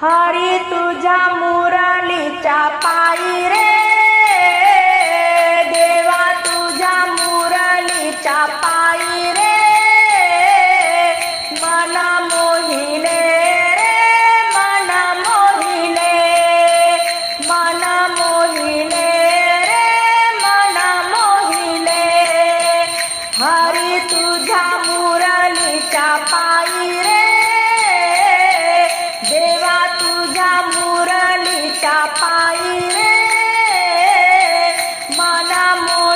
हरी तुझ्या मुरलीच्या पायी रे. देवा तुझ्या मुरलीच्या पायी रे. मन मोहिले रे मन मोहिले. मन मोहिले रे मन मोहिले. हरी तुझ्या namo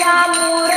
जामुरा